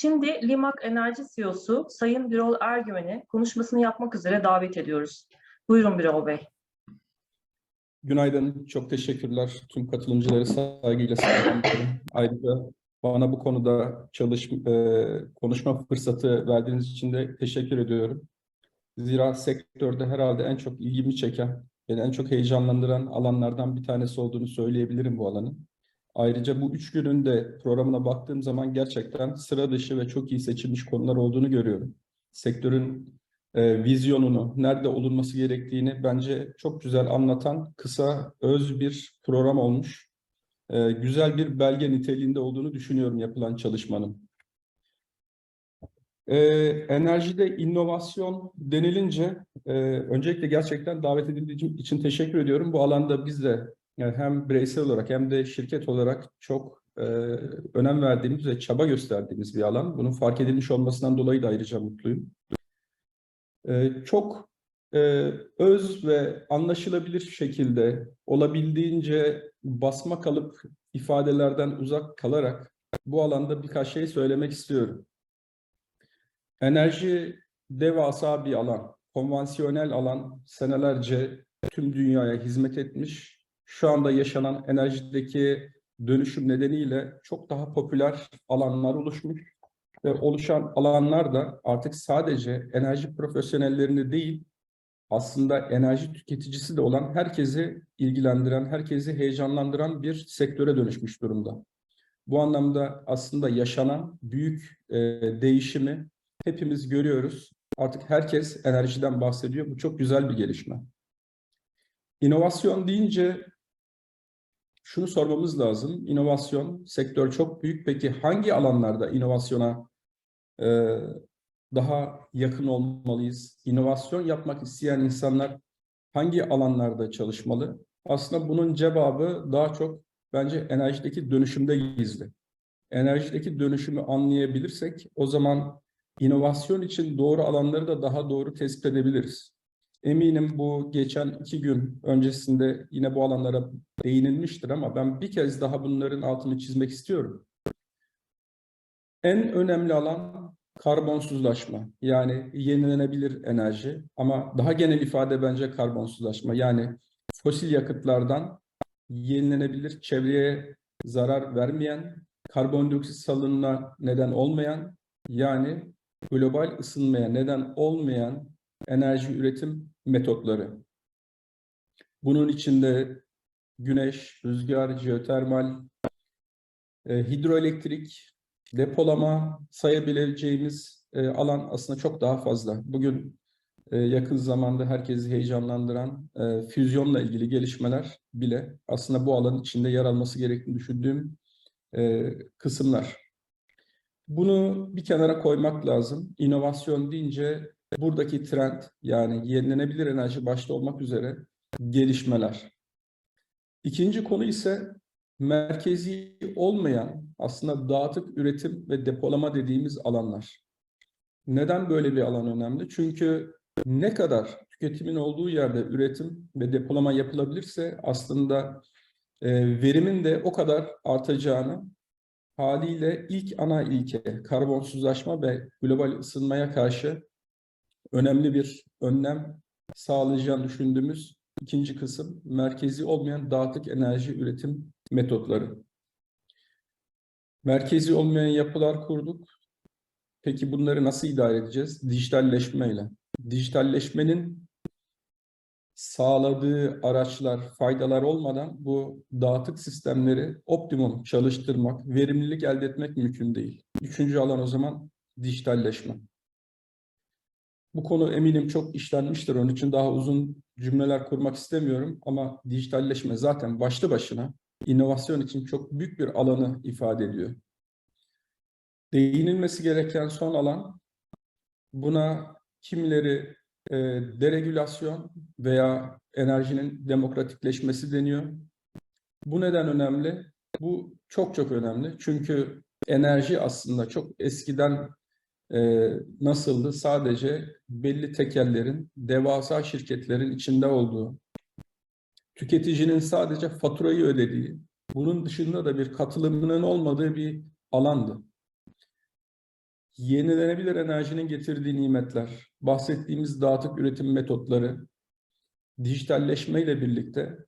Şimdi Limak Enerji CEO'su Sayın Birol Ergüven'i konuşmasını yapmak üzere davet ediyoruz. Buyurun Birol Bey. Günaydın, çok teşekkürler. Tüm katılımcıları saygıyla selamlıyorum. Ayrıca bana bu konuda çalış, e, konuşma fırsatı verdiğiniz için de teşekkür ediyorum. Zira sektörde herhalde en çok ilgimi çeken, beni en çok heyecanlandıran alanlardan bir tanesi olduğunu söyleyebilirim bu alanın. Ayrıca bu üç günün de programına baktığım zaman gerçekten sıra dışı ve çok iyi seçilmiş konular olduğunu görüyorum. Sektörün e, vizyonunu, nerede olunması gerektiğini bence çok güzel anlatan kısa, öz bir program olmuş. E, güzel bir belge niteliğinde olduğunu düşünüyorum yapılan çalışmanın. E, enerjide inovasyon denilince e, öncelikle gerçekten davet edildiği için teşekkür ediyorum. Bu alanda biz de yani hem bireysel olarak hem de şirket olarak çok e, önem verdiğimiz ve çaba gösterdiğimiz bir alan. Bunun fark edilmiş olmasından dolayı da ayrıca mutluyum. Ee, çok e, öz ve anlaşılabilir şekilde olabildiğince basma kalıp ifadelerden uzak kalarak bu alanda birkaç şey söylemek istiyorum. Enerji devasa bir alan, konvansiyonel alan senelerce tüm dünyaya hizmet etmiş. Şu anda yaşanan enerjideki dönüşüm nedeniyle çok daha popüler alanlar oluşmuş ve oluşan alanlar da artık sadece enerji profesyonellerini değil, aslında enerji tüketicisi de olan herkesi ilgilendiren, herkesi heyecanlandıran bir sektöre dönüşmüş durumda. Bu anlamda aslında yaşanan büyük e, değişimi hepimiz görüyoruz. Artık herkes enerjiden bahsediyor. Bu çok güzel bir gelişme. İnovasyon deyince şunu sormamız lazım. İnovasyon, sektör çok büyük. Peki hangi alanlarda inovasyona e, daha yakın olmalıyız? İnovasyon yapmak isteyen insanlar hangi alanlarda çalışmalı? Aslında bunun cevabı daha çok bence enerjideki dönüşümde gizli. Enerjideki dönüşümü anlayabilirsek o zaman inovasyon için doğru alanları da daha doğru tespit edebiliriz. Eminim bu geçen iki gün öncesinde yine bu alanlara değinilmiştir ama ben bir kez daha bunların altını çizmek istiyorum. En önemli alan karbonsuzlaşma yani yenilenebilir enerji ama daha genel ifade bence karbonsuzlaşma yani fosil yakıtlardan yenilenebilir çevreye zarar vermeyen, karbondioksit salınımına neden olmayan yani global ısınmaya neden olmayan enerji üretim metotları. Bunun içinde güneş, rüzgar, jeotermal, e, hidroelektrik, depolama sayabileceğimiz e, alan aslında çok daha fazla. Bugün e, yakın zamanda herkesi heyecanlandıran füzyonla ilgili gelişmeler bile aslında bu alanın içinde yer alması gerektiğini düşündüğüm kısımlar. Bunu bir kenara koymak lazım. İnovasyon deyince buradaki trend yani yenilenebilir enerji başta olmak üzere gelişmeler. İkinci konu ise merkezi olmayan aslında dağıtık üretim ve depolama dediğimiz alanlar. Neden böyle bir alan önemli? Çünkü ne kadar tüketimin olduğu yerde üretim ve depolama yapılabilirse aslında e, verimin de o kadar artacağını haliyle ilk ana ilke karbonsuzlaşma ve global ısınmaya karşı önemli bir önlem sağlayacağını düşündüğümüz ikinci kısım merkezi olmayan dağıtık enerji üretim metotları. Merkezi olmayan yapılar kurduk. Peki bunları nasıl idare edeceğiz? Dijitalleşmeyle. Dijitalleşmenin sağladığı araçlar, faydalar olmadan bu dağıtık sistemleri optimum çalıştırmak, verimlilik elde etmek mümkün değil. Üçüncü alan o zaman dijitalleşme. Bu konu eminim çok işlenmiştir. Onun için daha uzun cümleler kurmak istemiyorum ama dijitalleşme zaten başlı başına inovasyon için çok büyük bir alanı ifade ediyor. Değinilmesi gereken son alan buna kimileri e, deregülasyon veya enerjinin demokratikleşmesi deniyor. Bu neden önemli? Bu çok çok önemli. Çünkü enerji aslında çok eskiden e, nasıldı? Sadece belli tekellerin, devasa şirketlerin içinde olduğu, tüketicinin sadece faturayı ödediği, bunun dışında da bir katılımının olmadığı bir alandı. yenilenebilir enerjinin getirdiği nimetler, bahsettiğimiz dağıtık üretim metotları, dijitalleşme ile birlikte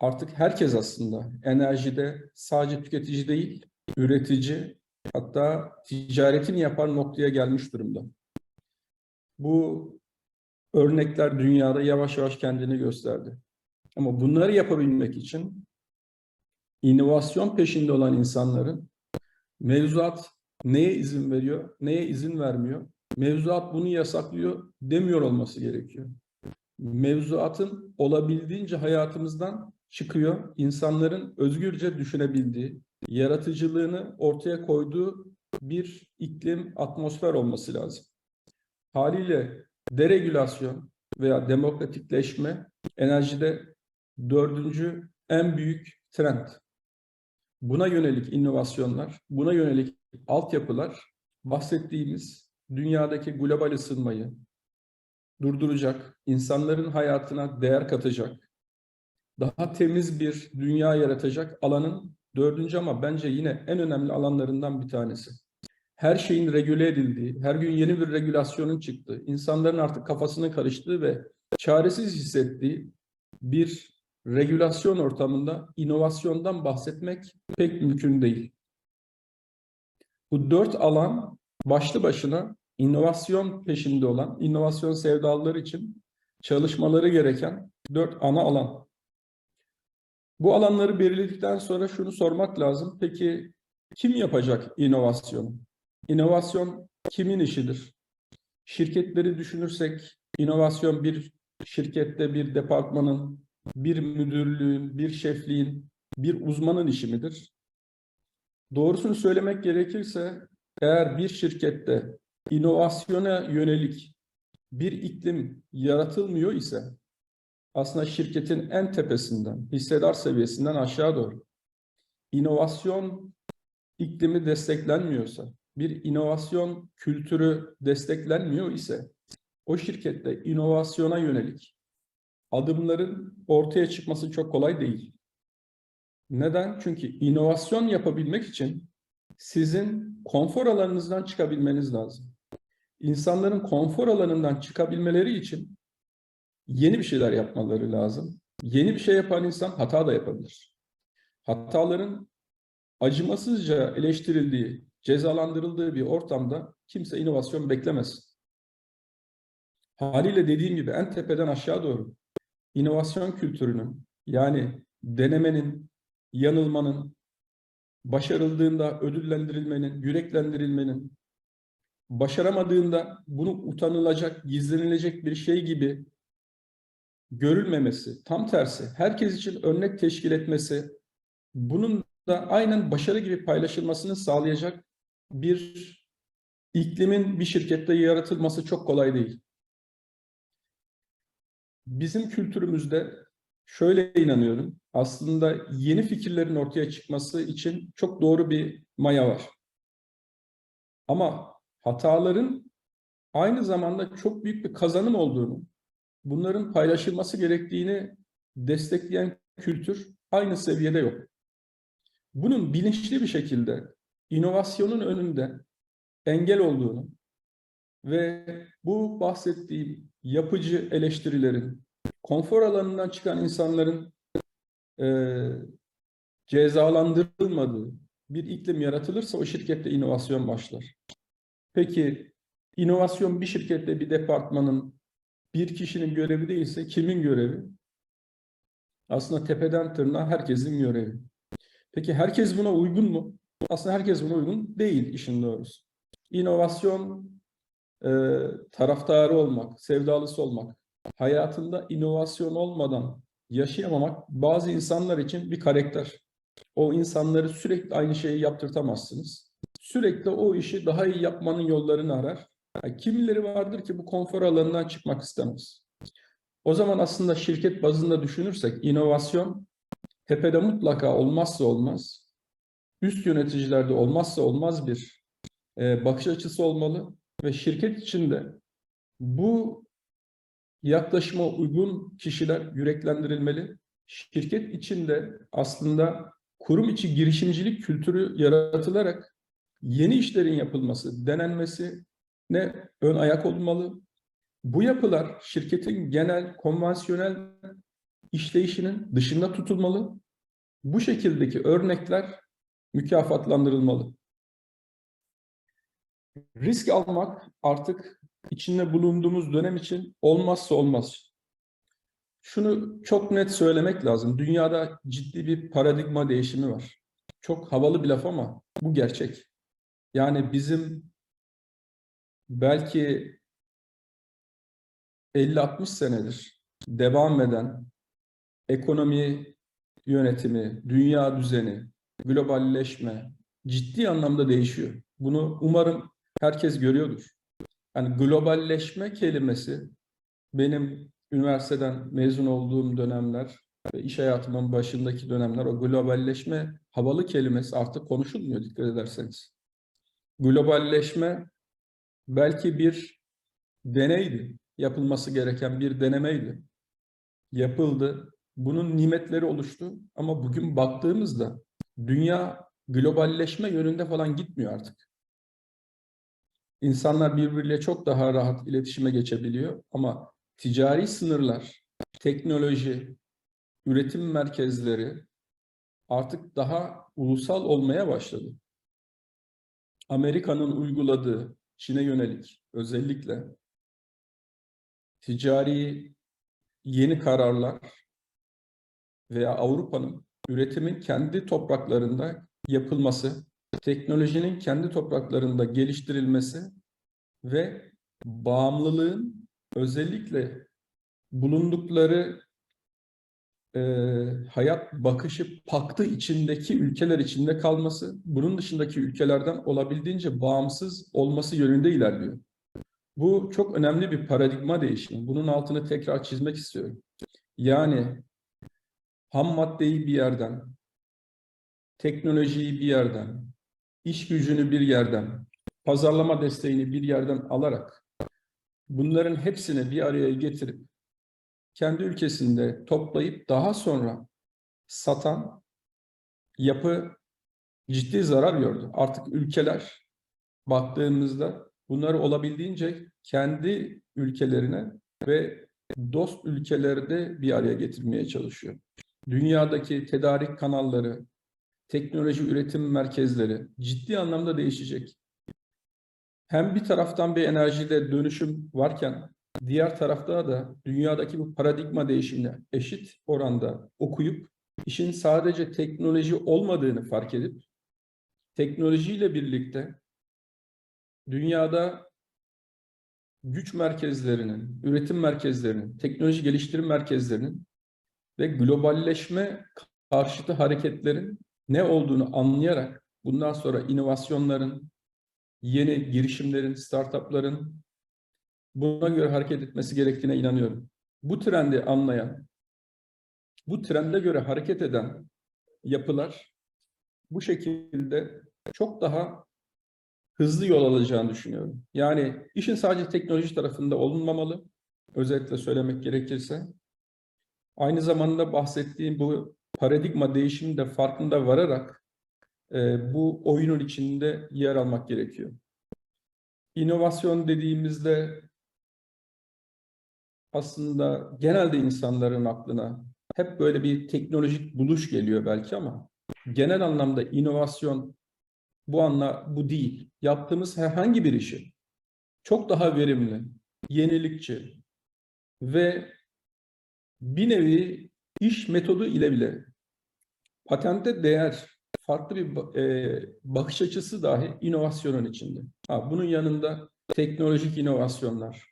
artık herkes aslında enerjide sadece tüketici değil, üretici hatta ticaretini yapan noktaya gelmiş durumda. Bu örnekler dünyada yavaş yavaş kendini gösterdi. Ama bunları yapabilmek için inovasyon peşinde olan insanların mevzuat neye izin veriyor, neye izin vermiyor, mevzuat bunu yasaklıyor demiyor olması gerekiyor. Mevzuatın olabildiğince hayatımızdan çıkıyor, insanların özgürce düşünebildiği, yaratıcılığını ortaya koyduğu bir iklim, atmosfer olması lazım. Haliyle deregülasyon veya demokratikleşme enerjide dördüncü en büyük trend. Buna yönelik inovasyonlar, buna yönelik altyapılar bahsettiğimiz dünyadaki global ısınmayı durduracak, insanların hayatına değer katacak, daha temiz bir dünya yaratacak alanın dördüncü ama bence yine en önemli alanlarından bir tanesi. Her şeyin regüle edildiği, her gün yeni bir regülasyonun çıktığı, insanların artık kafasının karıştığı ve çaresiz hissettiği bir regülasyon ortamında inovasyondan bahsetmek pek mümkün değil. Bu dört alan başlı başına inovasyon peşinde olan, inovasyon sevdalıları için çalışmaları gereken dört ana alan. Bu alanları belirledikten sonra şunu sormak lazım. Peki kim yapacak inovasyonu? İnovasyon kimin işidir? Şirketleri düşünürsek inovasyon bir şirkette bir departmanın, bir müdürlüğün, bir şefliğin, bir uzmanın işi midir? Doğrusunu söylemek gerekirse eğer bir şirkette inovasyona yönelik bir iklim yaratılmıyor ise aslında şirketin en tepesinden, hissedar seviyesinden aşağı doğru inovasyon iklimi desteklenmiyorsa, bir inovasyon kültürü desteklenmiyor ise o şirkette inovasyona yönelik adımların ortaya çıkması çok kolay değil. Neden? Çünkü inovasyon yapabilmek için sizin konfor alanınızdan çıkabilmeniz lazım. İnsanların konfor alanından çıkabilmeleri için yeni bir şeyler yapmaları lazım. Yeni bir şey yapan insan hata da yapabilir. Hataların acımasızca eleştirildiği, cezalandırıldığı bir ortamda kimse inovasyon beklemez. Haliyle dediğim gibi en tepeden aşağı doğru inovasyon kültürünün yani denemenin, yanılmanın, başarıldığında ödüllendirilmenin, yüreklendirilmenin, başaramadığında bunu utanılacak, gizlenilecek bir şey gibi görülmemesi, tam tersi, herkes için örnek teşkil etmesi, bunun da aynen başarı gibi paylaşılmasını sağlayacak bir iklimin bir şirkette yaratılması çok kolay değil. Bizim kültürümüzde şöyle inanıyorum, aslında yeni fikirlerin ortaya çıkması için çok doğru bir maya var. Ama hataların aynı zamanda çok büyük bir kazanım olduğunu, bunların paylaşılması gerektiğini destekleyen kültür aynı seviyede yok. Bunun bilinçli bir şekilde inovasyonun önünde engel olduğunu ve bu bahsettiğim yapıcı eleştirilerin, konfor alanından çıkan insanların e, cezalandırılmadığı bir iklim yaratılırsa o şirkette inovasyon başlar. Peki inovasyon bir şirkette bir departmanın bir kişinin görevi değilse kimin görevi? Aslında tepeden tırnağa herkesin görevi. Peki herkes buna uygun mu? Aslında herkes buna uygun değil işin doğrusu. İnovasyon e, taraftarı olmak, sevdalısı olmak, hayatında inovasyon olmadan yaşayamamak bazı insanlar için bir karakter. O insanları sürekli aynı şeyi yaptırtamazsınız. Sürekli o işi daha iyi yapmanın yollarını arar. Kimileri vardır ki bu konfor alanından çıkmak istemez. O zaman aslında şirket bazında düşünürsek inovasyon tepede mutlaka olmazsa olmaz, üst yöneticilerde olmazsa olmaz bir e, bakış açısı olmalı ve şirket içinde bu yaklaşıma uygun kişiler yüreklendirilmeli. Şirket içinde aslında kurum içi girişimcilik kültürü yaratılarak yeni işlerin yapılması, denenmesi ne ön ayak olmalı. Bu yapılar şirketin genel konvansiyonel işleyişinin dışında tutulmalı. Bu şekildeki örnekler mükafatlandırılmalı. Risk almak artık içinde bulunduğumuz dönem için olmazsa olmaz. Şunu çok net söylemek lazım. Dünyada ciddi bir paradigma değişimi var. Çok havalı bir laf ama bu gerçek. Yani bizim belki 50-60 senedir devam eden ekonomi yönetimi, dünya düzeni, globalleşme ciddi anlamda değişiyor. Bunu umarım herkes görüyordur. Yani globalleşme kelimesi benim üniversiteden mezun olduğum dönemler ve iş hayatımın başındaki dönemler o globalleşme havalı kelimesi artık konuşulmuyor dikkat ederseniz. Globalleşme belki bir deneydi. Yapılması gereken bir denemeydi. Yapıldı. Bunun nimetleri oluştu ama bugün baktığımızda dünya globalleşme yönünde falan gitmiyor artık. İnsanlar birbiriyle çok daha rahat iletişime geçebiliyor ama ticari sınırlar, teknoloji, üretim merkezleri artık daha ulusal olmaya başladı. Amerika'nın uyguladığı Çin'e yönelik. Özellikle ticari yeni kararlar veya Avrupa'nın üretimin kendi topraklarında yapılması, teknolojinin kendi topraklarında geliştirilmesi ve bağımlılığın özellikle bulundukları e, hayat bakışı paktı içindeki ülkeler içinde kalması, bunun dışındaki ülkelerden olabildiğince bağımsız olması yönünde ilerliyor. Bu çok önemli bir paradigma değişimi. Bunun altını tekrar çizmek istiyorum. Yani ham maddeyi bir yerden, teknolojiyi bir yerden, iş gücünü bir yerden, pazarlama desteğini bir yerden alarak bunların hepsini bir araya getirip kendi ülkesinde toplayıp daha sonra satan yapı ciddi zarar gördü. Artık ülkeler baktığımızda bunları olabildiğince kendi ülkelerine ve dost ülkelerde bir araya getirmeye çalışıyor. Dünyadaki tedarik kanalları, teknoloji üretim merkezleri ciddi anlamda değişecek. Hem bir taraftan bir enerjide dönüşüm varken diğer tarafta da dünyadaki bu paradigma değişimine eşit oranda okuyup işin sadece teknoloji olmadığını fark edip teknolojiyle birlikte dünyada güç merkezlerinin, üretim merkezlerinin, teknoloji geliştirim merkezlerinin ve globalleşme karşıtı hareketlerin ne olduğunu anlayarak bundan sonra inovasyonların, yeni girişimlerin, startupların buna göre hareket etmesi gerektiğine inanıyorum. Bu trendi anlayan, bu trende göre hareket eden yapılar bu şekilde çok daha hızlı yol alacağını düşünüyorum. Yani işin sadece teknoloji tarafında olunmamalı. Özellikle söylemek gerekirse. Aynı zamanda bahsettiğim bu paradigma değişimini de farkında vararak e, bu oyunun içinde yer almak gerekiyor. İnovasyon dediğimizde aslında genelde insanların aklına hep böyle bir teknolojik buluş geliyor belki ama genel anlamda inovasyon bu anla bu değil. Yaptığımız herhangi bir işi çok daha verimli, yenilikçi ve bir nevi iş metodu ile bile patente değer farklı bir e, bakış açısı dahi inovasyonun içinde. Ha, bunun yanında teknolojik inovasyonlar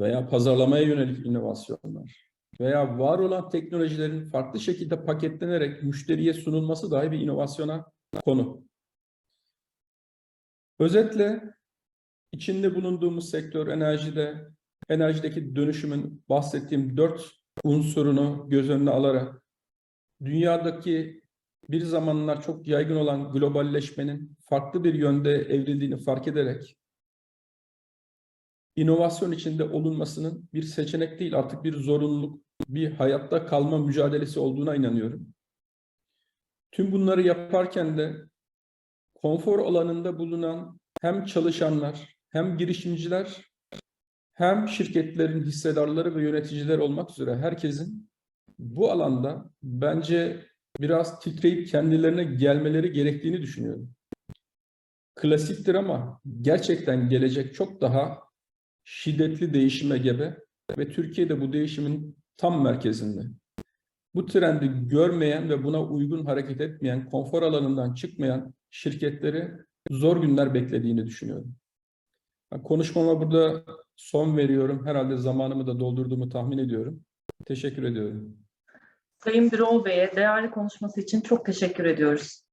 veya pazarlamaya yönelik inovasyonlar veya var olan teknolojilerin farklı şekilde paketlenerek müşteriye sunulması dahi bir inovasyona konu. Özetle içinde bulunduğumuz sektör enerjide, enerjideki dönüşümün bahsettiğim dört unsurunu göz önüne alarak dünyadaki bir zamanlar çok yaygın olan globalleşmenin farklı bir yönde evrildiğini fark ederek inovasyon içinde olunmasının bir seçenek değil artık bir zorunluluk, bir hayatta kalma mücadelesi olduğuna inanıyorum. Tüm bunları yaparken de konfor alanında bulunan hem çalışanlar, hem girişimciler, hem şirketlerin hissedarları ve yöneticiler olmak üzere herkesin bu alanda bence biraz titreyip kendilerine gelmeleri gerektiğini düşünüyorum. Klasiktir ama gerçekten gelecek çok daha şiddetli değişime gebe ve Türkiye de bu değişimin tam merkezinde. Bu trendi görmeyen ve buna uygun hareket etmeyen, konfor alanından çıkmayan şirketleri zor günler beklediğini düşünüyorum. Konuşmama burada son veriyorum. Herhalde zamanımı da doldurduğumu tahmin ediyorum. Teşekkür ediyorum. Sayın Birol Bey'e değerli konuşması için çok teşekkür ediyoruz.